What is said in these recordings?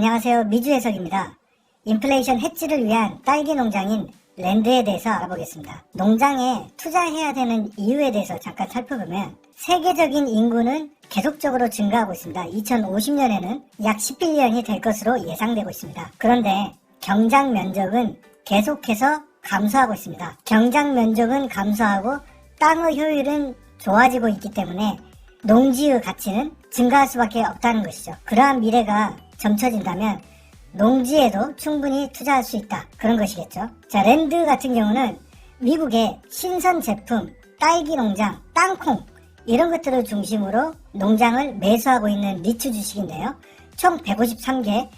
안녕하세요. 미주 해석입니다. 인플레이션 해지를 위한 딸기 농장인 랜드에 대해서 알아보겠습니다. 농장에 투자해야 되는 이유에 대해서 잠깐 살펴보면 세계적인 인구는 계속적으로 증가하고 있습니다. 2050년에는 약 11년이 될 것으로 예상되고 있습니다. 그런데 경장 면적은 계속해서 감소하고 있습니다. 경장 면적은 감소하고 땅의 효율은 좋아지고 있기 때문에 농지의 가치는 증가할 수밖에 없다는 것이죠. 그러한 미래가 점쳐진다면 농지에도 충분히 투자할 수 있다. 그런 것이겠죠. 자, 랜드 같은 경우는 미국의 신선 제품, 딸기 농장, 땅콩, 이런 것들을 중심으로 농장을 매수하고 있는 리츠 주식인데요. 총 153개,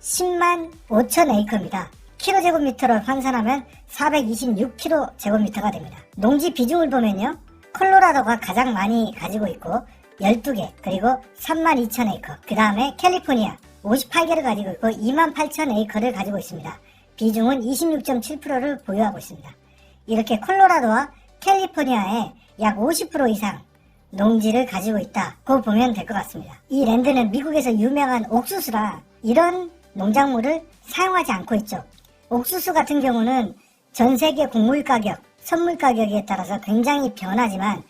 10만 5천 에이커입니다. 킬로제곱미터로 환산하면 426킬로 제곱미터가 됩니다. 농지 비중을 보면요. 콜로라도가 가장 많이 가지고 있고 12개 그리고 3만 2천 에이커 그 다음에 캘리포니아 58개를 가지고 있고 2만 8천 에이커를 가지고 있습니다. 비중은 26.7%를 보유하고 있습니다. 이렇게 콜로라도와 캘리포니아에 약 50% 이상 농지를 가지고 있다고 보면 될 것 같습니다. 이 랜드는 미국에서 유명한 옥수수라 이런 농작물을 사용하지 않고 있죠. 옥수수 같은 경우는 전 세계 곡물 가격, 선물 가격에 따라서 굉장히 변하지만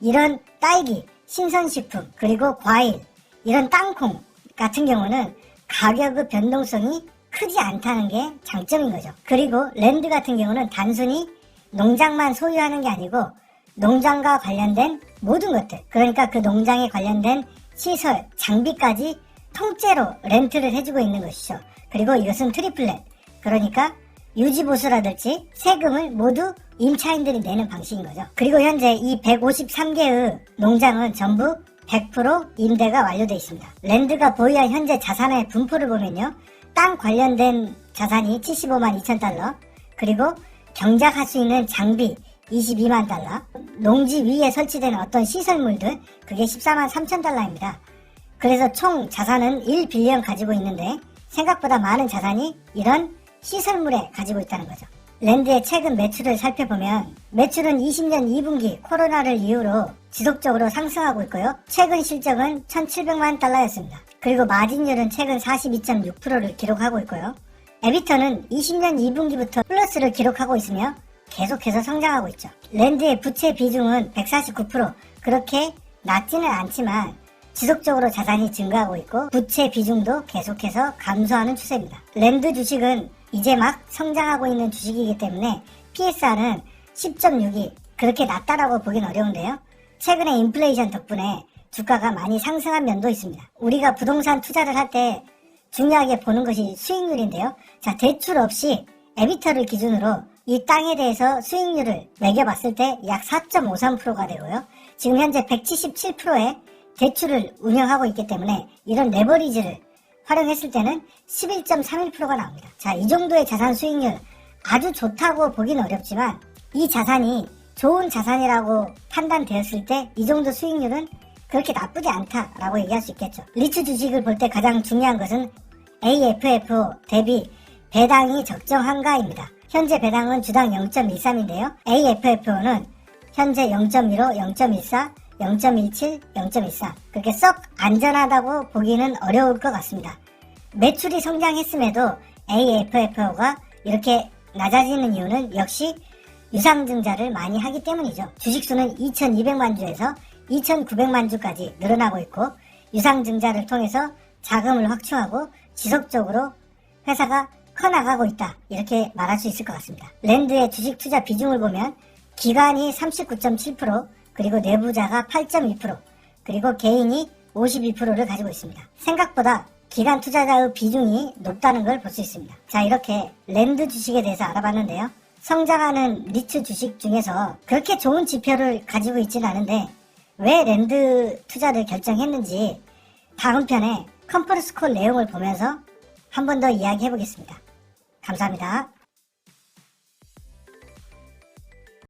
이런 딸기, 신선식품, 그리고 과일, 이런 땅콩 같은 경우는 가격의 변동성이 크지 않다는 게 장점인 거죠. 그리고 랜드 같은 경우는 단순히 농장만 소유하는 게 아니고 농장과 관련된 모든 것들, 그러니까 그 농장에 관련된 시설, 장비까지 통째로 렌트를 해주고 있는 것이죠. 그리고 이것은 트리플렛, 그러니까 유지보수라든지 세금을 모두 임차인들이 내는 방식인 거죠. 그리고 현재 이 153개의 농장은 전부 100% 임대가 완료되어 있습니다. 랜드가 보유한 현재 자산의 분포를 보면요. 땅 관련된 자산이 75만 2천 달러, 그리고 경작할 수 있는 장비 22만 달러, 농지 위에 설치된 어떤 시설물들 그게 14만 3천 달러입니다. 그래서 총 자산은 1빌리언 가지고 있는데 생각보다 많은 자산이 이런 시설물에 가지고 있다는 거죠. 랜드의 최근 매출을 살펴보면 매출은 20년 2분기 코로나를 이유로 지속적으로 상승하고 있고요. 최근 실적은 1,700만 달러였습니다. 그리고 마진율은 최근 42.6%를 기록하고 있고요. 에비터는 20년 2분기부터 플러스를 기록하고 있으며 계속해서 성장하고 있죠. 랜드의 부채 비중은 149% 그렇게 낮지는 않지만 지속적으로 자산이 증가하고 있고 부채 비중도 계속해서 감소하는 추세입니다. 랜드 주식은 이제 막 성장하고 있는 주식이기 때문에 PSR은 10.6이 그렇게 낮다라고 보긴 어려운데요. 최근에 인플레이션 덕분에 주가가 많이 상승한 면도 있습니다. 우리가 부동산 투자를 할 때 중요하게 보는 것이 수익률인데요. 자, 대출 없이 에비터를 기준으로 이 땅에 대해서 수익률을 매겨봤을 때 약 4.53%가 되고요. 지금 현재 177%의 대출을 운영하고 있기 때문에 이런 레버리지를 활용했을 때는 11.31%가 나옵니다. 자, 이 정도의 자산 수익률 아주 좋다고 보긴 어렵지만 이 자산이 좋은 자산이라고 판단되었을 때 이 정도 수익률은 그렇게 나쁘지 않다라고 얘기할 수 있겠죠. 리츠 주식을 볼 때 가장 중요한 것은 AFFO 대비 배당이 적정한가입니다. 현재 배당은 주당 0.13인데요. AFFO는 현재 0.15, 0.14, 0.17, 0.14 그렇게 썩 안전하다고 보기는 어려울 것 같습니다. 매출이 성장했음에도 AFFO가 이렇게 낮아지는 이유는 역시 유상증자를 많이 하기 때문이죠. 주식수는 2200만 주에서 2900만 주까지 늘어나고 있고 유상증자를 통해서 자금을 확충하고 지속적으로 회사가 커나가고 있다. 이렇게 말할 수 있을 것 같습니다. 랜드의 주식 투자 비중을 보면 기관이 39.7% 그리고 내부자가 8.2% 그리고 개인이 52%를 가지고 있습니다. 생각보다 기관 투자자의 비중이 높다는 걸 볼 수 있습니다. 자 이렇게 랜드 주식에 대해서 알아봤는데요. 성장하는 리츠 주식 중에서 그렇게 좋은 지표를 가지고 있지는 않은데 왜 랜드 투자를 결정했는지 다음 편에 컨퍼런스 콜 내용을 보면서 한 번 더 이야기해 보겠습니다. 감사합니다.